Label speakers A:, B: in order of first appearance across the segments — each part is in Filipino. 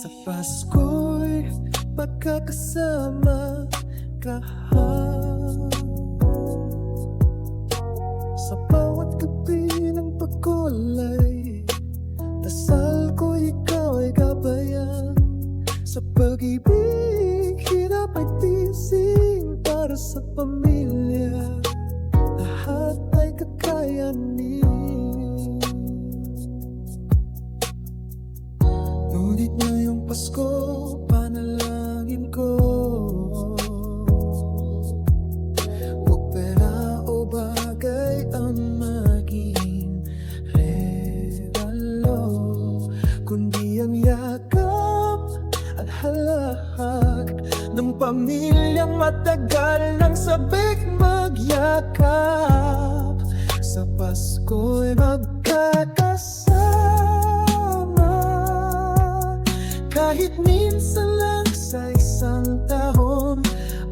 A: Sa Pasko'y pagkakasama kahapon Sa bawat gabi ng pagkulay Dasal ko ikaw ay gabayan. Sa pag-ibig, hirap ay tising Para sa pamilya ngayong Pasko, panalangin ko. Huwag pera o bagay ang maging regalo Kundi ang yakap at halahak Ng pamilyang matagal nang sabik magyakap. Sa Pasko'y magkakasama Kahit minsan lang sa isang taon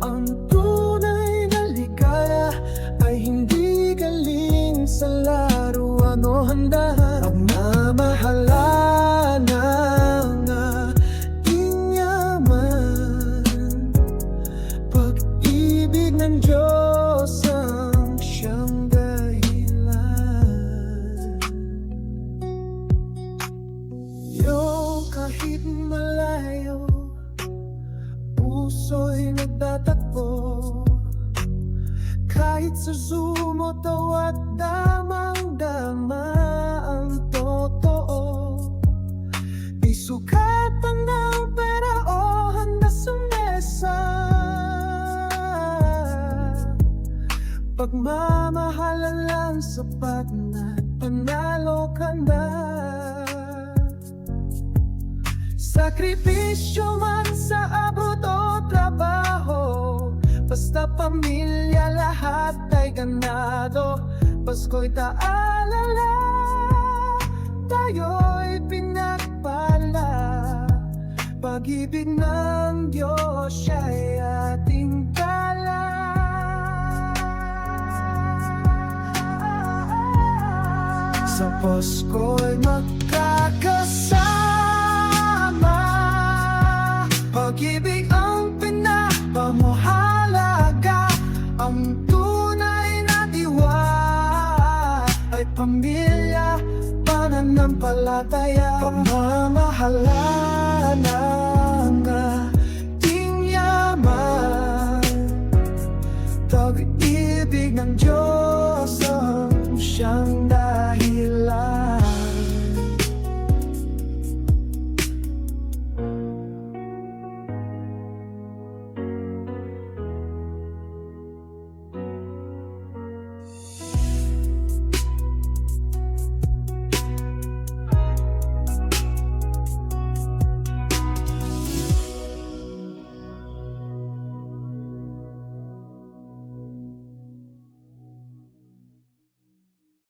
A: Ang tunay na ligaya ay hindi galing sa laruan o handahan Pagmamahala Puso'y nagtatakbo Kahit sa Zoom o tawat damang-dama ang totoo. Di sukatan ng pera o handa sa mesa. Pagmamahalan lang sapat na panalo ka na. Sakripisyo man ganado Pasko'y taalala Tayo'y pinagpala. Pag-ibig ng Diyos siya'y ating dala Sa Pasko'y magkakasama pamilya, pananampalataya, pamamahala na.